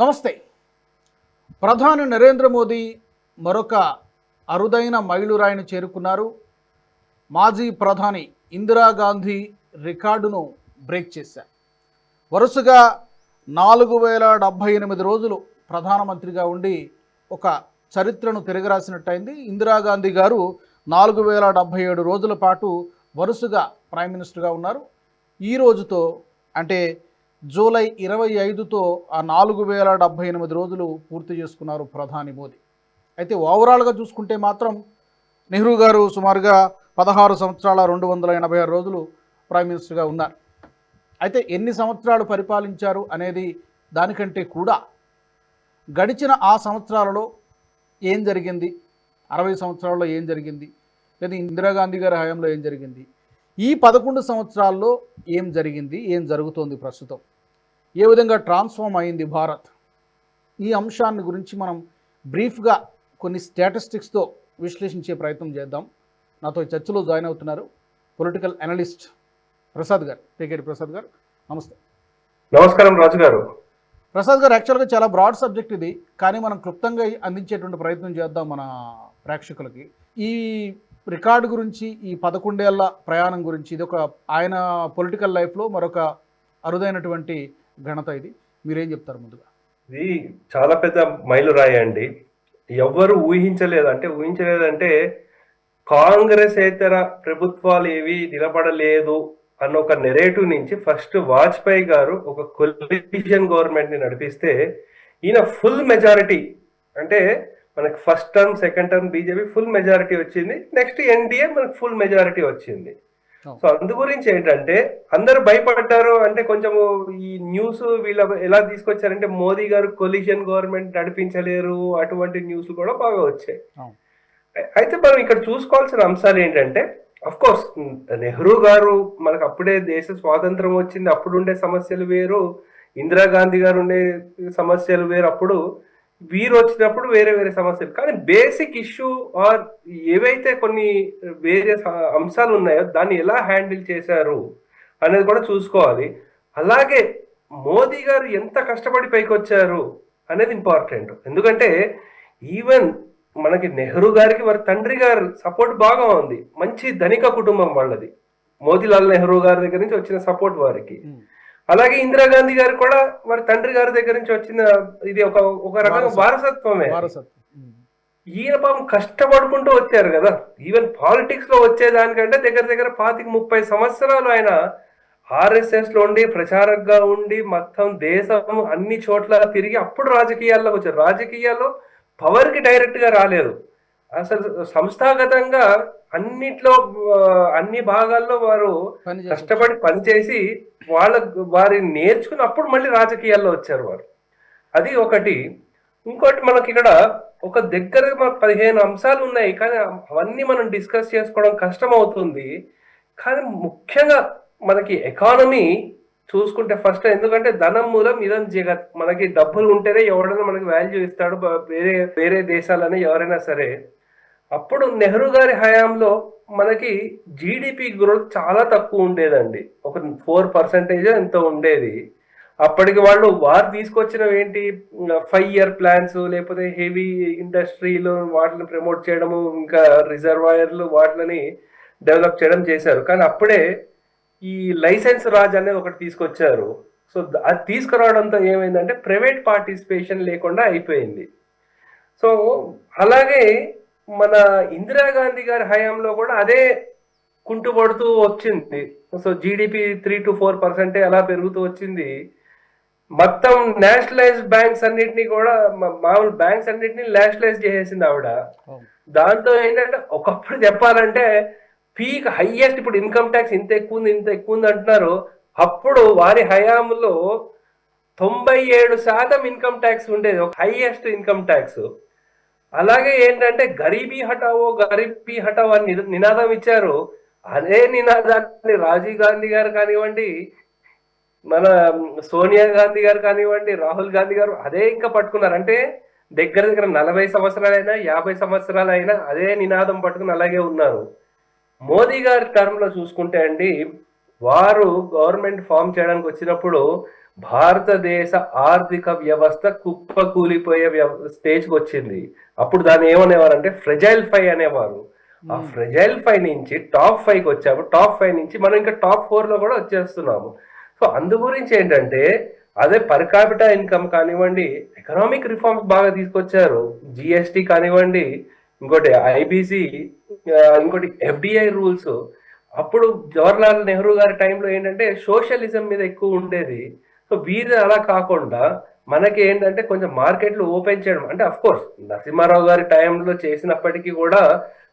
నమస్తే. ప్రధాని నరేంద్ర మోదీ మరొక అరుదైన మైలురాయిని చేరుకున్నారు. మాజీ ప్రధాని ఇందిరాగాంధీ రికార్డును బ్రేక్ చేశారు. వరుసగా నాలుగు వేల డెబ్భై ఎనిమిది రోజులు ప్రధానమంత్రిగా ఉండి ఒక చరిత్రను తిరగరాసినట్టయింది. ఇందిరాగాంధీ గారు నాలుగు వేల డెబ్భై ఏడు రోజుల పాటు వరుసగా ప్రైమ్ మినిస్టర్గా ఉన్నారు. ఈ రోజుతో అంటే జూలై ఇరవై ఐదుతో ఆ నాలుగు వేల డెబ్భై ఎనిమిది రోజులు పూర్తి చేసుకున్నారు ప్రధాని మోదీ. అయితే ఓవరాల్గా చూసుకుంటే మాత్రం నెహ్రూ గారు సుమారుగా పదహారు సంవత్సరాల రెండు వందల ఎనభై ఆరు రోజులు ప్రైమ్ మినిస్టర్గా ఉన్నారు. అయితే ఎన్ని సంవత్సరాలు పరిపాలించారు అనేది దానికంటే కూడా గడిచిన ఆ సంవత్సరాలలో ఏం జరిగింది? అరవై సంవత్సరాల్లో ఏం జరిగింది? లేదా ఇందిరాగాంధీ గారి హయాంలో ఏం జరిగింది? ఈ పదకొండు సంవత్సరాల్లో ఏం జరిగింది? ఏం జరుగుతోంది ప్రస్తుతం? ఏ విధంగా ట్రాన్స్ఫార్మ్ అయింది భారత్? ఈ అంశాన్ని గురించి మనం బ్రీఫ్గా కొన్ని స్టాటిస్టిక్స్తో విశ్లేషించే ప్రయత్నం చేద్దాం. నాతో చర్చలో జాయిన్ అవుతున్నారు పొలిటికల్ అనలిస్ట్ ప్రసాద్ గారు టికెట్ ప్రసాద్ గారు. నమస్తే. నమస్కారం రాజు గారు. ప్రసాద్ గారు యాక్చువల్గా చాలా బ్రాడ్ సబ్జెక్ట్ ఇది కానీ మనం క్లుప్తంగా అందించేటువంటి ప్రయత్నం చేద్దాం మన ప్రేక్షకులకి. ఈ రికార్డు గురించి ఈ పదకొండేళ్ళ ప్రయాణం గురించి ఇది ఒక ఆయన పొలిటికల్ లైఫ్లో మరొక అరుదైనటువంటి ఘనత ఇది. మీరేం చెప్తారు ముందుగా? ఇది చాలా పెద్ద మైలురాయి అండి. ఎవ్వరు ఊహించలేదు అంటే ఊహించలేదంటే కాంగ్రెస్ ఇతర ప్రభుత్వాలు ఏవి నిలబడలేదు అన్న ఒక నెరేటివ్ నుంచి ఫస్ట్ వాజ్పేయి గారు ఒక కొలిషన్ గవర్నమెంట్ని నడిపిస్తే ఈయన ఫుల్ మెజారిటీ అంటే మనకి first term second term BJP full majority వచ్చింది. నెక్స్ట్ ఎన్డీఏ మనకు ఫుల్ మెజారిటీ వచ్చింది. సో అందు గురించి ఏంటంటే అందరు భయపడ్డారు అంటే కొంచెం ఈ న్యూస్ వీళ్ళ ఎలా తీసుకొచ్చారంటే మోదీ గారు కొలిషన్ గవర్నమెంట్ నడిపించలేరు అటువంటి న్యూస్ కూడా బాగా వచ్చాయి. అయితే మనం ఇక్కడ చూసుకోవాల్సిన అంశాలు ఏంటంటే అఫ్ కోర్స్ నెహ్రూ గారు మనకు అప్పుడే దేశ స్వాతంత్రం వచ్చింది అప్పుడు ఉండే సమస్యలు వేరు ఇందిరాగాంధీ గారు ఉండే సమస్యలు వేరు అప్పుడు వీరు వచ్చినప్పుడు వేరే వేరే సమస్యలు. కానీ బేసిక్ ఇష్యూ ఆర్ ఏవైతే కొన్ని వేరే అంశాలు ఉన్నాయో దాన్ని ఎలా హ్యాండిల్ చేశారు అనేది కూడా చూసుకోవాలి. అలాగే మోదీ గారు ఎంత కష్టపడి పైకి వచ్చారు అనేది ఇంపార్టెంట్ ఎందుకంటే ఈవెన్ మనకి నెహ్రూ గారికి వారి తండ్రి గారు సపోర్ట్ బాగా ఉంది. మంచి ధనిక కుటుంబం వాళ్ళది. మోతీలాల్ నెహ్రూ గారి దగ్గర నుంచి వచ్చిన సపోర్ట్ వారికి. అలాగే ఇందిరాగాంధీ గారు కూడా వారి తండ్రి గారి దగ్గర నుంచి వచ్చిన ఇది ఒక ఒక రకంగా వారసత్వం. వారసత్వమే. ఈయన పాపం కష్టపడుకుంటూ వచ్చారు కదా ఈవెన్ పాలిటిక్స్లో వచ్చేదానికంటే దగ్గర దగ్గర పాతిక ముప్పై సంవత్సరాలు ఆయన ఆర్ఎస్ఎస్లో ఉండి ప్రచారకగా ఉండి మొత్తం దేశం అన్ని చోట్ల తిరిగి అప్పుడు రాజకీయాల్లోకి వచ్చారు రాజకీయాల్లో పవర్కి డైరెక్ట్గా రాలేదు అసలు సంస్థాగతంగా అన్నిట్లో అన్ని భాగాల్లో వారు పని చేసి కష్టపడి పనిచేసి వాళ్ళ వారిని నేర్చుకుని అప్పుడు మళ్ళీ రాజకీయాల్లో వచ్చారు వారు. అది ఒకటి. ఇంకోటి మనకి ఇక్కడ ఒక దగ్గర పదిహేను అంశాలు ఉన్నాయి కానీ అవన్నీ మనం డిస్కస్ చేసుకోవడం కష్టం అవుతుంది కానీ ముఖ్యంగా మనకి ఎకానమీ చూసుకుంటే ఫస్ట్ ఎందుకంటే ధనం మూలం ఇదం జగత్. మనకి డబ్బులు ఉంటేనే ఎవడైనా మనకి వాల్యూ ఇస్తాడు వేరే వేరే దేశాలని ఎవరైనా సరే. అప్పుడు నెహ్రూ గారి హయాంలో మనకి జీడిపి గ్రోత్ చాలా తక్కువ ఉండేదండి. ఒక ఫోర్ పర్సెంటేజ్ ఎంత ఉండేది. అప్పటికి వాళ్ళు వారు తీసుకొచ్చినవి ఏంటి? ఫైవ్ ఇయర్ ప్లాన్స్ లేకపోతే హెవీ ఇండస్ట్రీలు వాటిని ప్రమోట్ చేయడము ఇంకా రిజర్వాయర్లు వాటిని డెవలప్ చేయడం చేశారు. కానీ అప్పుడే ఈ లైసెన్స్ రాజ్ అనేది ఒకటి తీసుకొచ్చారు. సో అది తీసుకురావడంతో ఏమైందంటే ప్రైవేట్ పార్టిసిపేషన్ లేకుండా అయిపోయింది. సో అలాగే మన ఇందిరాగాంధీ గారి హయాంలో కూడా అదే కుంటుపడుతూ వచ్చింది. So GDP three to four పర్సెంటే అలా పెరుగుతూ వచ్చింది. మొత్తం నేషనలైజ్ బ్యాంక్స్ అన్నిటిని కూడా మామూలు బ్యాంక్స్ అన్నిటిని నేషనలైజ్ చేసేసింది ఆవిడ. దాంతో ఏంటంటే ఒకప్పుడు చెప్పాలంటే పీక్ హైయెస్ట్ ఇప్పుడు ఇన్కమ్ ట్యాక్స్ ఇంత ఎక్కువ ఉంది ఇంత ఎక్కువ ఉంది అంటున్నారు. అప్పుడు వారి హయాంలో తొంభై ఏడు శాతం ఇన్కమ్ ట్యాక్స్ ఉండేది. ఒక హైయెస్ట్ ఇన్కమ్ ట్యాక్స్ అలాగే ఏంటంటే గరీబీ హటావో గరీబీ హటావో అని నినాదం ఇచ్చారు. అదే నినాదాన్ని రాజీవ్ గాంధీ గారు కానివ్వండి మన సోనియా గాంధీ గారు కానివ్వండి రాహుల్ గాంధీ గారు అదే ఇంకా పట్టుకున్నారు. అంటే దగ్గర దగ్గర నలభై సంవత్సరాలైనా యాభై సంవత్సరాలైనా అదే నినాదం పట్టుకుని అలాగే ఉన్నారు. మోదీ గారి టర్మ్లో చూసుకుంటే అండి వారు గవర్నమెంట్ ఫామ్ చేయడానికి వచ్చినప్పుడు భారతదేశ ఆర్థిక వ్యవస్థ కుప్పకూలిపోయే వ్యవ స్టేజ్కి వచ్చింది. అప్పుడు దాన్ని ఏమనేవారంటే ఫ్రెజైల్ ఫైవ్ అనేవారు. ఆ ఫ్రెజైల్ ఫైవ్ నుంచి టాప్ ఫైవ్కి వచ్చాము. టాప్ ఫైవ్ నుంచి మనం ఇంకా టాప్ ఫోర్లో కూడా వచ్చేస్తున్నాము. సో అందు గురించి ఏంటంటే అదే పర్ క్యాపిటా ఇన్కమ్ కానివ్వండి ఎకనామిక్ రిఫార్మ్స్ బాగా తీసుకొచ్చారు. జిఎస్టి కానివ్వండి ఇంకోటి ఐబీసీ ఇంకోటి ఎఫ్డిఐ రూల్స్ అప్పుడు జవహర్లాల్ నెహ్రూ గారి టైంలో ఏంటంటే సోషలిజం మీద ఎక్కువ ఉండేది. సో వీరి అలా కాకుండా మనకి ఏంటంటే కొంచెం మార్కెట్లు ఓపెన్ చేయడం. అంటే అఫ్ కోర్స్ నరసింహారావు గారి టైంలో చేసినప్పటికీ కూడా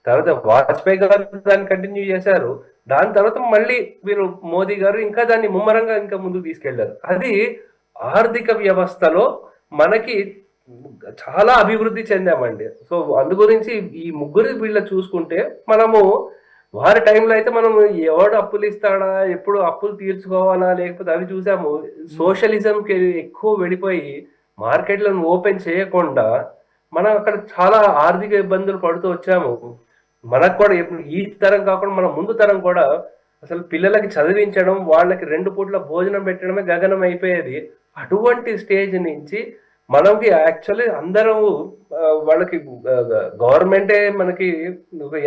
తర్వాత వాజ్పేయి గారు దాన్ని కంటిన్యూ చేశారు. దాని తర్వాత మళ్ళీ వీరు మోదీ గారు ఇంకా దాన్ని ముమ్మరంగా ఇంకా ముందుకు తీసుకెళ్ళారు. అది ఆర్థిక వ్యవస్థలో మనకి చాలా అభివృద్ధి చెందామండి. సో అందు గురించి ఈ ముగ్గురు వీళ్ళ చూసుకుంటే మనము వారి టైంలో అయితే మనం ఎవడు అప్పులు ఇస్తాడా ఎప్పుడు అప్పులు తీర్చుకోవాలా లేకపోతే అవి చూసాము. సోషలిజంకి ఎక్కువ వెళ్ళిపోయి మార్కెట్లను ఓపెన్ చేయకుండా మనం అక్కడ చాలా ఆర్థిక ఇబ్బందులు పడుతూ వచ్చాము. మనకు కూడా ఎప్పుడు ఈ తరం కాకుండా మన ముందు తరం కూడా అసలు పిల్లలకి చదివించడం వాళ్ళకి రెండు పూట్ల భోజనం పెట్టడమే గగనం అయిపోయేది. అటువంటి స్టేజ్ నుంచి మనకి యాక్చువల్లీ అందరం వాళ్ళకి గవర్నమెంటే మనకి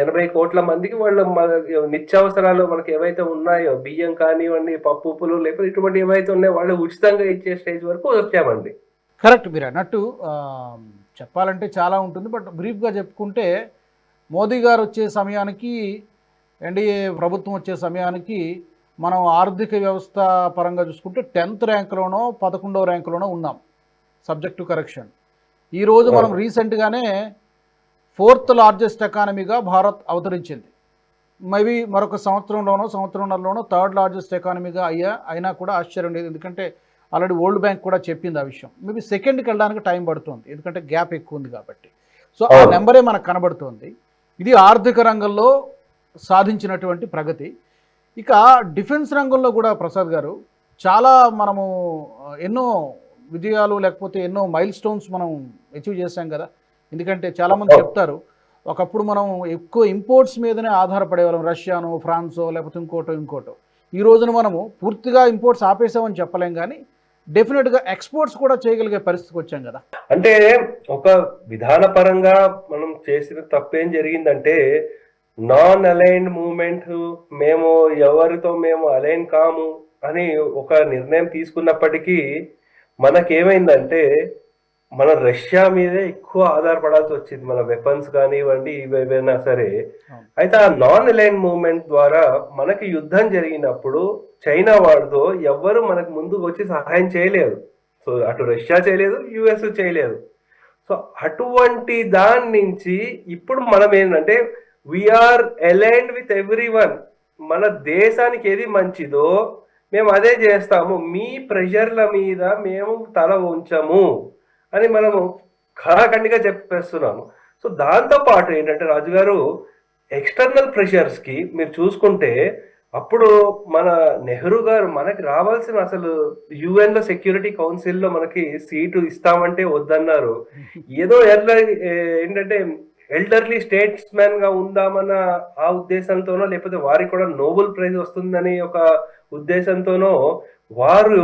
ఎనభై కోట్ల మందికి వాళ్ళ మన- నిత్యావసరాలు మనకి ఏవైతే ఉన్నాయో బియ్యం కానివ్వండి పప్పు ఉప్పులు లేకపోతే ఇటువంటి ఏవైతే ఉన్నాయో వాళ్ళు ఉచితంగా ఇచ్చే స్టేజ్ వరకు వచ్చామండి. కరెక్ట్ మీరు అన్నట్టు చెప్పాలంటే చాలా ఉంటుంది. బట్ బ్రీఫ్గా చెప్పుకుంటే మోదీ గారు వచ్చే సమయానికి ఎన్డీఏ ప్రభుత్వం వచ్చే సమయానికి మనం ఆర్థిక వ్యవస్థ పరంగా చూసుకుంటే టెన్త్ ర్యాంకులోనో పదకొండవ ర్యాంకులోనో ఉన్నాం. Subject to correction. ఈరోజు మనం రీసెంట్గానే ఫోర్త్ లార్జెస్ట్ ఎకానమీగా భారత్ అవతరించింది. మేబీ మరొక సంవత్సరంలోనో సంవత్సరంలోనో థర్డ్ లార్జెస్ట్ ఎకానమీగా అయ్యా అయినా కూడా ఆశ్చర్యం లేదు. ఎందుకంటే ఆల్రెడీ వరల్డ్ బ్యాంక్ కూడా చెప్పింది ఆ విషయం. మేబీ సెకండ్కి వెళ్ళడానికి టైం పడుతుంది. ఎందుకంటే గ్యాప్ ఎక్కువ ఉంది కాబట్టి. సో ఆ. నెంబరే మనకు కనబడుతోంది. ఇది ఆర్థిక రంగంలో సాధించినటువంటి ప్రగతి. ఇక డిఫెన్స్ రంగంలో కూడా ప్రసాద్ గారు చాలా మనము ఎన్నో విజయాలు లేకపోతే ఎన్నో మైల్ స్టోన్స్ మనం అచీవ్ చేశాం కదా. ఎందుకంటే చాలామంది అవును. చెప్తారు ఒకప్పుడు మనం ఎక్కువ ఇంపోర్ట్స్ మీదనే ఆధారపడేవాళ్ళం రష్యాను ఫ్రాన్సో లేకపోతే ఇంకోటో ఇంకోటో. ఈ రోజున మనము పూర్తిగా ఇంపోర్ట్స్ ఆపేసామని చెప్పలేం కానీ డెఫినెట్గా ఎక్స్పోర్ట్స్ కూడా చేయగలిగే పరిస్థితికి వచ్చాం కదా. అంటే ఒక విధానపరంగా మనం చేసిన తప్పేం జరిగిందంటే నాన్ అలైన్డ్ మూమెంట్ మేము ఎవరితో మేము అలైన్ కాము అని ఒక నిర్ణయం తీసుకున్నప్పటికీ మనకేమైందంటే మన రష్యా మీదే ఎక్కువ ఆధారపడాల్సి వచ్చింది. మన వెపన్స్ కానివ్వండి ఇవేవైనా సరే. అయితే ఆ నాన్ అలైన్ మూమెంట్ ద్వారా మనకి యుద్ధం జరిగినప్పుడు చైనా వాడితో ఎవ్వరు మనకు ముందుకు వచ్చి సహాయం చేయలేదు. సో అటు రష్యా చేయలేదు యుఎస్ చేయలేదు. సో అటువంటి దాని నుంచి ఇప్పుడు మనం ఏంటంటే we are aligned with everyone మన దేశానికి ఏది మంచిదో మేము అదే చేస్తాము. మీ ప్రెషర్ల మీద మేము తల ఉంచము అని మనము ఖరాఖండిగా చెప్పేస్తున్నాము. సో దాంతో పాటు ఏంటంటే రాజుగారు ఎక్స్టర్నల్ ప్రెషర్స్కి మీరు చూసుకుంటే అప్పుడు మన నెహ్రూ గారు మనకి రావాల్సిన అసలు యుఎన్లో సెక్యూరిటీ కౌన్సిల్లో మనకి సీటు ఇస్తామంటే వద్దన్నారు. ఏదో ఎట్లా ఏంటంటే ఎల్డర్లీ స్టేట్స్ మ్యాన్గా ఉందామన్న ఆ ఉద్దేశంతోనో లేకపోతే వారికి కూడా నోబెల్ ప్రైజ్ వస్తుందని ఒక ఉద్దేశంతోనో వారు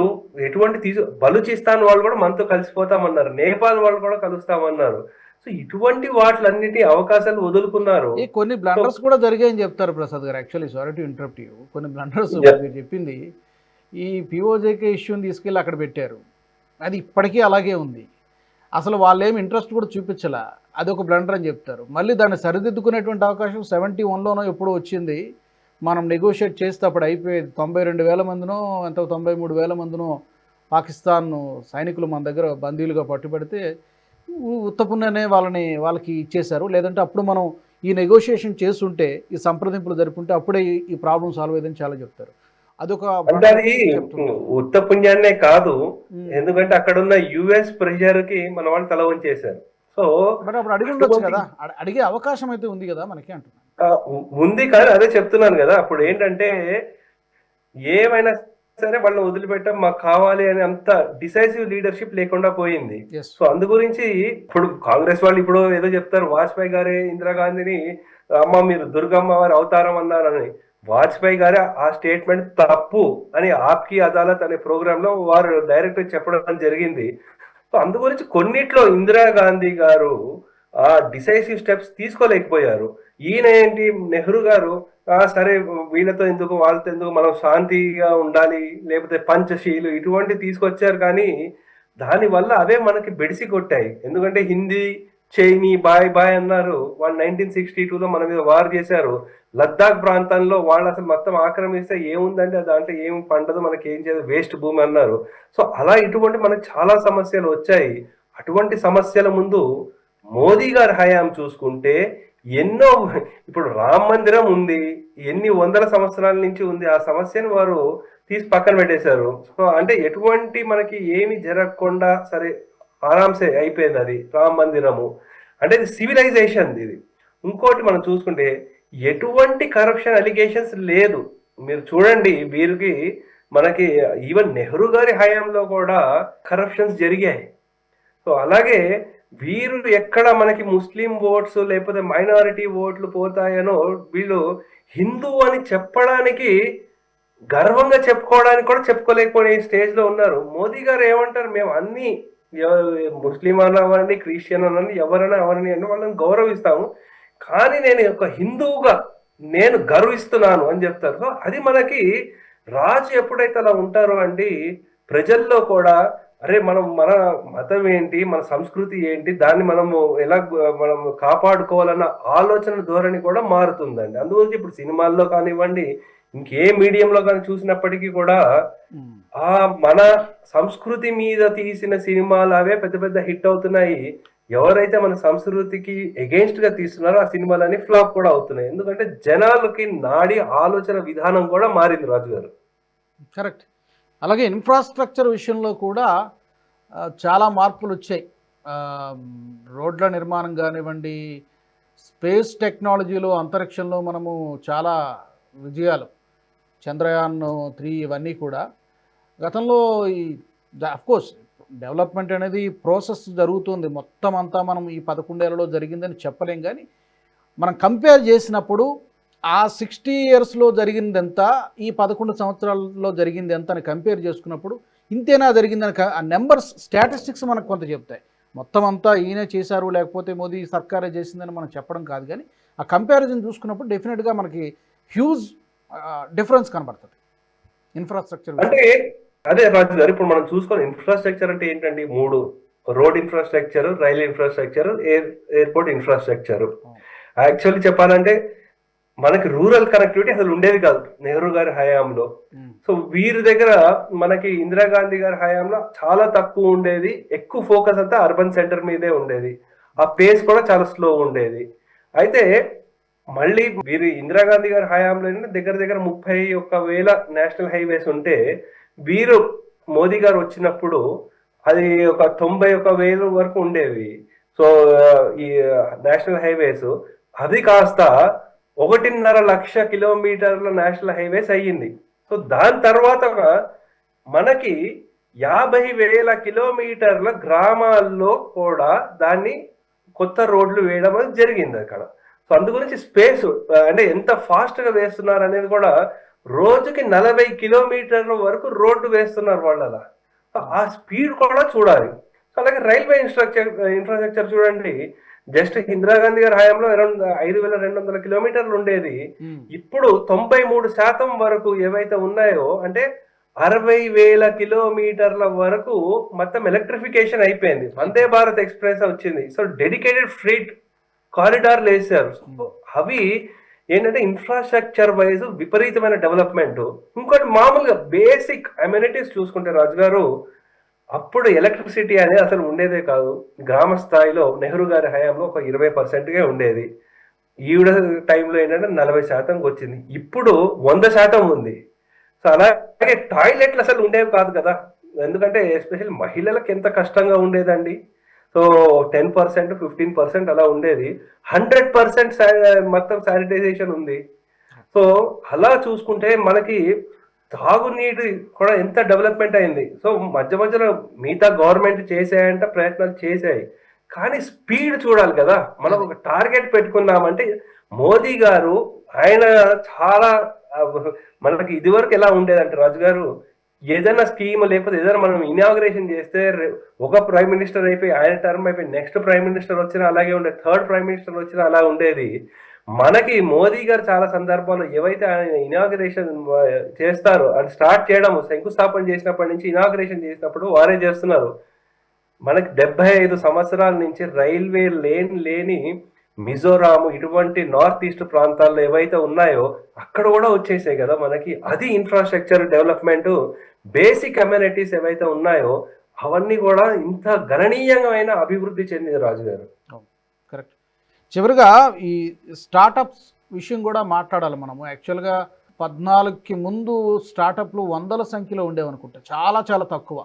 ఎటువంటి తీసు బలుచిస్తాన్ వాళ్ళు కూడా మనతో కలిసిపోతామన్నారు. నేపాల్ వాళ్ళు కూడా కలుస్తామన్నారు. సో ఇటువంటి వాటిలన్నిటి అవకాశాలు వదులుకున్నారు. కొన్ని బ్లండర్స్ కూడా జరిగాయని చెప్తారు ప్రసాద్ గారు. Actually sorry to interrupt you కొన్ని బ్లండర్స్. మీరు చెప్పింది. ఈ పిఓజేకే ఇష్యూని తీసుకెళ్ళి అక్కడ పెట్టారు. అది ఇప్పటికీ అలాగే ఉంది. అసలు వాళ్ళు ఏమి ఇంట్రెస్ట్ కూడా చూపించలే. అది ఒక బ్లండర్ అని చెప్తారు. మళ్ళీ దాన్ని సరిదిద్దుకునేటువంటి అవకాశం సెవెంటీ వన్లోనో ఎప్పుడో వచ్చింది. మనం నెగోషియేట్ చేస్తే అప్పుడు అయిపోయేది తొంభై రెండు వేల మందినో ఎంత తొంభై మూడు వేల మందినో పాకిస్తాన్ సైనికులు మన దగ్గర బందీలుగా పట్టుబడితే ఉ- ఉత్తపుణ్యనే వాళ్ళని వాళ్ళకి ఇచ్చేశారు. లేదంటే అప్పుడు మనం ఈ నెగోషియేషన్ చేస్తుంటే ఈ సంప్రదింపులు జరుపుకుంటే అప్పుడే ఈ- ఈ ప్రాబ్లం సాల్వ్ అయ్యేదని చాలా చెప్తారు. అదొక అంటే అది. ఉత్త పుణ్యాన్నే కాదు. ఎందుకంటే అక్కడ ఉన్న యుఎస్ ప్రెషర్కి మన వాళ్ళు తల వంచేశారు. సో అప్పుడు అడిగి ఉండొచ్చు కదా. అడ- అడిగే అవకాశం అయితే ఉంది కదా మనకి అంటున్నాను ఉంది కానీ అదే చెప్తున్నాను కదా. అప్పుడు ఏంటంటే ఏమైనా సరే వాళ్ళని వదిలిపెట్టాం మాకు కావాలి అని అంత డిసైసివ్ లీడర్షిప్ లేకుండా పోయింది. సో అందు గురించి ఇప్పుడు కాంగ్రెస్ వాళ్ళు ఇప్పుడు ఏదో చెప్తారు వాజ్పేయి గారే ఇందిరాగాంధీని అమ్మ మీరు దుర్గమ్మ వారి అవతారం అన్నారని. వాజ్పేయి గారి ఆ స్టేట్మెంట్ తప్పు అని ఆప్కి అదాలత్ అనే ప్రోగ్రామ్లో వారు డైరెక్ట్ చెప్పడం జరిగింది. సో అందు గురించి కొన్నిట్లో ఇందిరాగాంధీ గారు ఆ డిసైసివ్ స్టెప్స్ తీసుకోలేకపోయారు. ఈయన ఏంటి? నెహ్రూ గారు సరే వీళ్ళతో ఎందుకు వాళ్ళతో ఎందుకు మనం శాంతిగా ఉండాలి లేకపోతే పంచశీలు ఇటువంటి తీసుకొచ్చారు కానీ దానివల్ల అవే మనకి బెడిసి కొట్టాయి. ఎందుకంటే హిందీ చైనీ బాయ్ బాయ్ అన్నారు. వాళ్ళు నైన్టీన్ సిక్స్టీ టూలో మన మీద వార్ చేశారు. లద్దాఖ్ ప్రాంతంలో వాళ్ళు అసలు మొత్తం ఆక్రమిస్తే ఏముందంటే దాంట్లో ఏం పండదు? మనకి ఏం చేయదు? వేస్ట్ భూమి అన్నారు. సో అలా ఇటువంటి మనకు చాలా సమస్యలు వచ్చాయి. అటువంటి సమస్యల ముందు మోదీ గారి హయాం చూసుకుంటే ఎన్నో ఇప్పుడు రామ మందిరం ఉంది. ఎన్ని వందల సంవత్సరాల నుంచి ఉంది. ఆ సమస్యను వారు తీసి పక్కన పెట్టేశారు. సో అంటే ఎటువంటి మనకి ఏమి జరగకుండా సరే ఆరాంసే అయిపోయింది అది. రామ మందిరము. అంటే ఇది సివిలైజేషన్ ఇది. ఇంకోటి మనం చూసుకుంటే ఎటువంటి కరప్షన్ అలిగేషన్స్ లేదు. మీరు చూడండి వీరికి మనకి ఈవెన్ నెహ్రూ గారి హయాంలో కూడా కరప్షన్స్ జరిగాయి. సో అలాగే వీరు ఎక్కడ మనకి ముస్లిం ఓట్స్ లేకపోతే మైనారిటీ ఓట్లు పోతాయనో వీళ్ళు హిందూ అని చెప్పడానికి గర్వంగా చెప్పుకోవడానికి కూడా చెప్పుకోలేకపోయే స్టేజ్లో ఉన్నారు. మోదీ గారు ఏమంటారు? మేము అన్ని ముస్లిం అనవని క్రిస్టియన్ అనని ఎవరైనా ఎవరిని అని వాళ్ళని గౌరవిస్తాము. కానీ నేను ఒక హిందువుగా నేను గర్విస్తున్నాను అని చెప్తారు. సో అది మనకి రాజు ఎప్పుడైతే అలా ఉంటారో అండి ప్రజల్లో కూడా అరే మనం మన మతం ఏంటి మన సంస్కృతి ఏంటి దాన్ని మనము ఎలా మనం కాపాడుకోవాలన్న ఆలోచన ధోరణి కూడా మారుతుందండి. అందువల్ల ఇప్పుడు సినిమాల్లో కానివ్వండి ఇంకే మీడియంలో కానీ చూసినప్పటికీ కూడా ఆ మన సంస్కృతి మీద తీసిన సినిమాలు అవే పెద్ద పెద్ద హిట్ అవుతున్నాయి. ఎవరైతే మన సంస్కృతికి ఎగెన్స్ట్గా తీస్తున్నారో ఆ సినిమాలన్నీ ఫ్లాప్ కూడా అవుతున్నాయి. ఎందుకంటే జనాలకి నాడి ఆలోచన విధానం కూడా మారింది రాజు గారు. కరెక్ట్. అలాగే ఇన్ఫ్రాస్ట్రక్చర్ విషయంలో కూడా చాలా మార్పులు వచ్చాయి. రోడ్ల నిర్మాణం కానివ్వండి స్పేస్ టెక్నాలజీలో అంతరిక్షంలో మనము చాలా విజయాలు. చంద్రయాన్ త్రీ ఇవన్నీ కూడా గతంలో ఈ కోర్స్ డెవలప్మెంట్ అనేది ప్రాసెస్ జరుగుతుంది. మొత్తం అంతా మనం ఈ పదకొండేళ్ళలో జరిగిందని చెప్పలేం కానీ మనం కంపేర్ చేసినప్పుడు ఆ సిక్స్టీ ఇయర్స్లో జరిగింది ఎంత ఈ పదకొండు సంవత్సరాల్లో జరిగింది ఎంత అని కంపేర్ చేసుకున్నప్పుడు ఇంతేనా జరిగిందని ఆ నెంబర్స్ స్టాటిస్టిక్స్ మనకు కొంత చెప్తాయి. మొత్తం అంతా ఈయనే చేశారు లేకపోతే మోదీ సర్కారే చేసిందని మనం చెప్పడం కాదు కానీ ఆ కంపారిజన్ చూసుకున్నప్పుడు డెఫినెట్గా మనకి హ్యూజ్ డిఫరెన్స్ కనబడుతుంది. ఇన్ఫ్రాస్ట్రక్చర్ అంటే అదే రాజు గారు ఇప్పుడు మనం చూసుకొని ఇన్ఫ్రాస్ట్రక్చర్ అంటే ఏంటండి? మూడు road infrastructure railway infrastructure air airport infrastructure actually చెప్పాలంటే మనకి రూరల్ కనెక్టివిటీ అసలు ఉండేది కాదు నెహ్రూ గారి హయాంలో. సో వీరి దగ్గర మనకి ఇందిరాగాంధీ గారి హయాంలో చాలా తక్కువ ఉండేది ఎక్కువ ఫోకస్ అంతా అర్బన్ సెంటర్ మీదే ఉండేది. ఆ పేస్ కూడా చాలా స్లో ఉండేది. అయితే మళ్ళీ వీరి ఇందిరాగాంధీ గారి హయాంలో దగ్గర దగ్గర ముప్పై ఒక్క వేల నేషనల్ హైవేస్ ఉంటే వీరు మోదీ గారు వచ్చినప్పుడు అది ఒక తొంభై ఒక వేలు వరకు ఉండేవి. సో ఈ నేషనల్ హైవేస్. అది కాస్త ఒకటిన్నర లక్ష కిలోమీటర్ల నేషనల్ హైవేస్ అయ్యింది. సో దాని తర్వాత మనకి యాభై వేల కిలోమీటర్ల గ్రామాల్లో కూడా దాన్ని కొత్త రోడ్లు వేయడం అనేది జరిగింది అక్కడ. సో అందు గురించి స్పేస్ అంటే ఎంత ఫాస్ట్గా వేస్తున్నారు అనేది కూడా రోజుకి నలభై కిలోమీటర్ల వరకు రోడ్డు వేస్తున్నారు వాళ్ళు అలా ఆ స్పీడ్ కూడా చూడాలి. అలాగే రైల్వే ఇన్ఫ్రాస్ట్రక్చర్ ఇన్ఫ్రాస్ట్రక్చర్ చూడండి. జస్ట్ ఇందిరాగాంధీ గారి హయాంలో అరౌండ్ ఐదు వేల రెండు వందల కిలోమీటర్లు ఉండేది. ఇప్పుడు తొంభై మూడు శాతం వరకు ఏవైతే ఉన్నాయో అంటే అరవై వేల కిలోమీటర్ల వరకు మొత్తం ఎలక్ట్రిఫికేషన్ అయిపోయింది. వందే భారత్ ఎక్స్ప్రెస్ వచ్చింది. సో డెడికేటెడ్ ఫ్రీట్ కారిడార్లు వేసారు అవి ఏంటంటే ఇన్ఫ్రాస్ట్రక్చర్ వైజ్ విపరీతమైన డెవలప్మెంట్ ఇంకోటి మామూలుగా బేసిక్ అమ్యూనిటీస్ చూసుకుంటే రాజు గారు అప్పుడు ఎలక్ట్రిసిటీ అనేది అసలు ఉండేదే కాదు. గ్రామ స్థాయిలో నెహ్రూ గారి హయాంలో ఒక ఇరవై పర్సెంట్గా ఉండేది. ఈవిడ టైంలో ఏంటంటే నలభై శాతంకి వచ్చింది. ఇప్పుడు వంద శాతం ఉంది. సో అలాగే టాయిలెట్లు అసలు ఉండేవి కాదు కదా. ఎందుకంటే ఎస్పెషల్ మహిళలకు ఎంత కష్టంగా ఉండేదండి. So ten percent fifteen percent అలా ఉండేది. హండ్రెడ్ పర్సెంట్ మొత్తం శానిటైజేషన్ ఉంది. సో అలా చూసుకుంటే మనకి తాగునీటి కూడా ఎంత డెవలప్మెంట్ అయింది. సో మధ్య మధ్యలో మిగతా గవర్నమెంట్ చేసాయంట ప్రయత్నాలు చేశాయి. కానీ స్పీడ్ చూడాలి కదా. మనం ఒక టార్గెట్ పెట్టుకున్నామంటే మోదీ గారు ఆయన చాలా మనకి ఇదివరకు ఎలా ఉండేదంటే రాజు గారు ఏదైనా స్కీమ్ లేకపోతే ఏదైనా మనం ఇనాగ్రేషన్ చేస్తే ఒక ప్రైమ్ మినిస్టర్ అయిపోయి ఆయన టర్మ్ అయిపోయి నెక్స్ట్ ప్రైమ్ మినిస్టర్ వచ్చినా అలాగే ఉండే థర్డ్ ప్రైమ్ మినిస్టర్ వచ్చినా అలా ఉండేది. మనకి మోదీ గారు చాలా సందర్భాల్లో ఏవైతే ఆయన ఇనాగ్రేషన్ చేస్తారో అండ్ స్టార్ట్ చేయడం శంకుస్థాపన చేసినప్పటి నుంచి ఇనాగ్రేషన్ చేసినప్పుడు వారే చేస్తున్నారు. మనకి డెబ్బై ఐదు సంవత్సరాల నుంచి రైల్వే లేన్ లేని మిజోరాం ఇటువంటి నార్త్ ఈస్ట్ ప్రాంతాల్లో ఏవైతే ఉన్నాయో అక్కడ కూడా వచ్చేసాయి కదా మనకి. అది ఇన్ఫ్రాస్ట్రక్చర్ డెవలప్మెంట్ బేసిక్ అమ్యూనిటీస్ ఏవైతే ఉన్నాయో అవన్నీ కూడా ఇంత గణనీయమైన అభివృద్ధి చెందింది రాజు గారు కరెక్ట్ చివరిగా ఈ స్టార్టప్స్ విషయం కూడా మాట్లాడాలి మనము. యాక్చువల్గా పద్నాలుగుకి ముందు స్టార్టప్లు వందల సంఖ్యలో ఉండేవనుకుంటా. చాలా చాలా తక్కువ.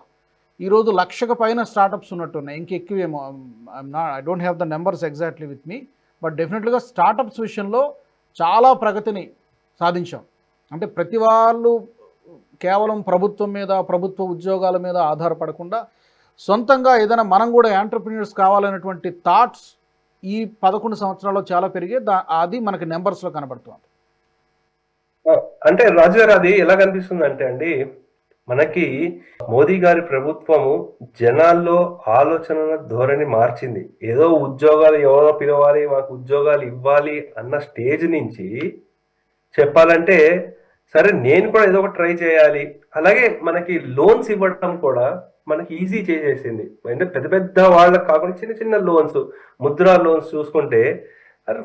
ఈరోజు లక్షకు పైన స్టార్టప్స్ ఉన్నట్టున్నాయి. ఇంకెక్కువేమో I don't have the numbers exactly with me but డెఫినెట్గా స్టార్టప్స్ విషయంలో చాలా ప్రగతిని సాధించాం. అంటే ప్రతి వాళ్ళు కేవలం ప్రభుత్వం మీద ప్రభుత్వ ఉద్యోగాల మీద ఆధారపడకుండా సొంతంగా ఏదైనా మనం కూడా ఎంటర్ప్రీనియర్స్ కావాలనేటువంటి థాట్స్ ఈ పదకొండు సంవత్సరాల్లో చాలా పెరిగి దా అది మనకి నెంబర్స్లో కనబడుతుంది. అంటే రాజు గారు అది ఎలా కనిపిస్తుంది అంటే అండి మనకి మోదీ గారి ప్రభుత్వము జనాల్లో ఆలోచన ధోరణి మార్చింది. ఏదో ఉద్యోగాలు ఎవరో పిలవాలి మాకు ఉద్యోగాలు ఇవ్వాలి అన్న స్టేజ్ నుంచి చెప్పాలంటే సరే నేను కూడా ఏదో ఒకటి ట్రై చేయాలి. అలాగే మనకి లోన్స్ ఇవ్వడం కూడా మనకి ఈజీ చేసేసింది. అంటే పెద్ద పెద్ద వాళ్ళకి కాకుండా చిన్న చిన్న లోన్స్ ముద్రా లోన్స్ చూసుకుంటే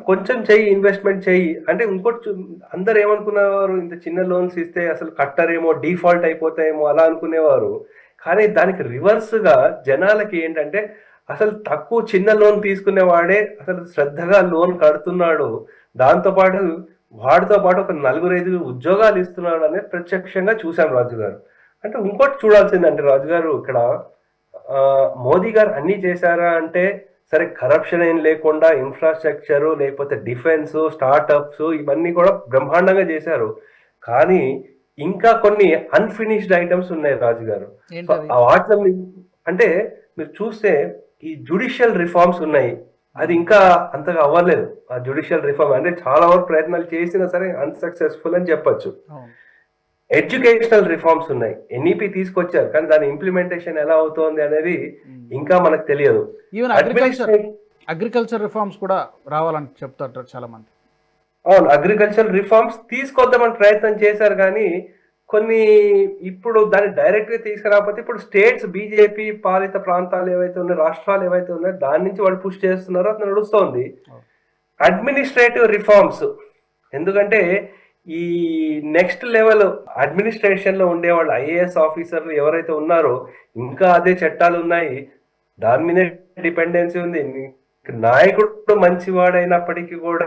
కొంచెం చెయ్యి ఇన్వెస్ట్మెంట్ చెయ్యి. అంటే ఇంకోటి అందరు ఏమనుకునేవారు ఇంత చిన్న లోన్స్ ఇస్తే అసలు కట్టరేమో డిఫాల్ట్ అయిపోతాయేమో అలా అనుకునేవారు. కానీ దానికి రివర్స్గా జనాలకి ఏంటంటే అసలు తక్కువ చిన్న లోన్ తీసుకునేవాడే అసలు శ్రద్ధగా లోన్ కడుతున్నాడు. దాంతోపాటు వాడితో పాటు ఒక నలుగురు ఐదుగురు ఉద్యోగాలు ఇస్తున్నాడు అనేది ప్రత్యక్షంగా చూశాం రాజు గారు అంటే ఇంకోటి చూడాల్సిందంటే రాజు గారు ఇక్కడ మోదీ గారు అన్నీ చేశారా అంటే సరే కరప్షన్ ఏం లేకుండా ఇన్ఫ్రాస్ట్రక్చర్ లేకపోతే డిఫెన్స్ స్టార్టప్స్ ఇవన్నీ కూడా బ్రహ్మాండంగా చేశారు. కానీ ఇంకా కొన్ని అన్ఫినిష్డ్ ఐటమ్స్ ఉన్నాయి రాజు గారు వాటిలో మీ- అంటే మీరు చూస్తే ఈ జుడిషియల్ రిఫార్మ్స్ ఉన్నాయి. అది ఇంకా అంతగా అవ్వలేదు. ఆ జుడిషియల్ రిఫార్మ్ అంటే చాలా వరకు ప్రయత్నాలు చేసినా సరే అన్సక్సెస్ఫుల్ అని చెప్పొచ్చు. ఎడ్యుకేషనల్ రిఫార్మ్స్ ఉన్నాయి. ఎన్ఈపి తీసుకొచ్చారు కానీ దాని ఇంప్లిమెంటేషన్ ఎలా అవుతోంది అనేది ఇంకా మనకు తెలియదు. ఈవెన్ అగ్రికల్చర్ అగ్రికల్చర్ రిఫార్మ్స్ కూడా రావాలని చెప్తారు చాలా మంది అవును అగ్రికల్చర్ రిఫార్మ్స్ తీసుకొద్దామని ప్రయత్నం చేశారు కానీ కొన్ని ఇప్పుడు దాన్ని డైరెక్ట్గా తీసుకురాకపోతే ఇప్పుడు స్టేట్స్ బీజేపీ పాలిత ప్రాంతాలు ఏవైతే ఉన్నాయో రాష్ట్రాలు ఏవైతే ఉన్నాయో దాని నుంచి వాళ్ళు పుష్ చేస్తున్నారో అది నడుస్తోంది. అడ్మినిస్ట్రేటివ్ రిఫార్మ్స్ ఎందుకంటే ఈ నెక్స్ట్ లెవెల్ అడ్మినిస్ట్రేషన్లో ఉండే వాళ్ళు ఐఏఎస్ ఆఫీసర్లు ఎవరైతే ఉన్నారో ఇంకా అదే చట్టాలు ఉన్నాయి దాని మీద డిపెండెన్సీ ఉంది. నాయకుడు మంచివాడైనప్పటికీ కూడా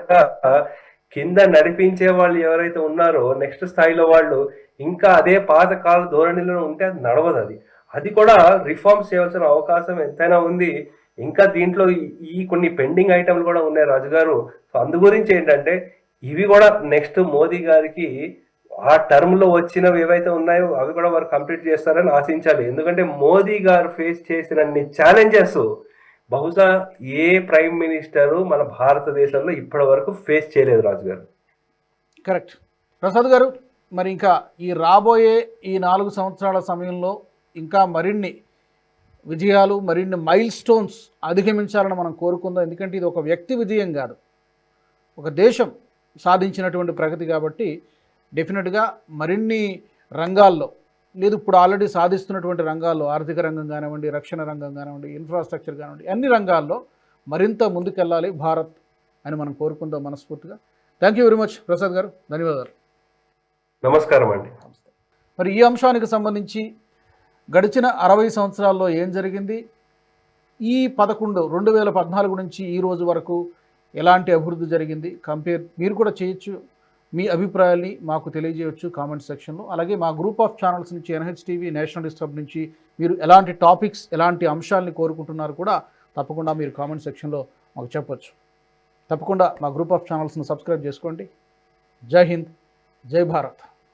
కింద నడిపించే వాళ్ళు ఎవరైతే ఉన్నారో నెక్స్ట్ స్థాయిలో వాళ్ళు ఇంకా అదే పాత కాల ధోరణిలో ఉంటే అది నడవదు అది. అది కూడా రిఫార్మ్స్ చేయాల్సిన అవకాశం ఎంతైనా ఉంది. ఇంకా దీంట్లో ఈ- కొన్ని పెండింగ్ ఐటమ్లు కూడా ఉన్నాయి రాజు గారు సో అందు గురించి ఏంటంటే ఇవి కూడా నెక్స్ట్ మోదీ గారికి ఆ టర్మ్లో వచ్చినవి ఏవైతే ఉన్నాయో అవి కూడా వారు కంప్లీట్ చేస్తారని ఆశించాలి. ఎందుకంటే మోదీ గారు ఫేస్ చేసినన్ని ఛాలెంజెస్ బహుశా ఏ ప్రైమ్ మినిస్టర్ మన భారతదేశంలో ఇప్పటి వరకు ఫేస్ చేయలేదు రాజు గారు కరెక్ట్. ప్రసాద్ గారు మరి ఇంకా ఈ రాబోయే ఈ నాలుగు సంవత్సరాల సమయంలో ఇంకా మరిన్ని విజయాలు మరిన్ని మైల్ స్టోన్స్ అధిగమించాలని మనం కోరుకుందాం. ఎందుకంటే ఇది ఒక వ్యక్తి విజయం కాదు. ఒక దేశం సాధించినటువంటి ప్రగతి కాబట్టి డెఫినెట్గా మరిన్ని రంగాల్లో లేదు ఇప్పుడు ఆల్రెడీ సాధిస్తున్నటువంటి రంగాల్లో ఆర్థిక రంగం కానివ్వండి రక్షణ రంగం కానివ్వండి ఇన్ఫ్రాస్ట్రక్చర్ కానివ్వండి అన్ని రంగాల్లో మరింత ముందుకెళ్ళాలి భారత్ అని మనం కోరుకుందాం మనస్ఫూర్తిగా. Thank you very much Prasad గారు. ధన్యవాదాలు. నమస్కారం అండి. మరి ఈ అంశానికి సంబంధించి గడిచిన అరవై సంవత్సరాల్లో ఏం జరిగింది? ఈ పదకొండు రెండు వేల పద్నాలుగు నుంచి ఈ రోజు వరకు ఎలాంటి అభివృద్ధి జరిగింది? కంపేర్ మీరు కూడా చేయొచ్చు. మీ అభిప్రాయాల్ని మాకు తెలియజేయవచ్చు కామెంట్ సెక్షన్లో. అలాగే మా గ్రూప్ ఆఫ్ ఛానల్స్ నుంచి ఎన్హెచ్టీవీ నేషనల్ డిస్టర్బ్ నుంచి మీరు ఎలాంటి టాపిక్స్ ఎలాంటి అంశాలని కోరుకుంటున్నారు కూడా తప్పకుండా మీరు కామెంట్ సెక్షన్లో మాకు చెప్పచ్చు. తప్పకుండా మా గ్రూప్ ఆఫ్ ఛానల్స్ని సబ్స్క్రైబ్ చేసుకోండి. జై హింద్ జై భారత్.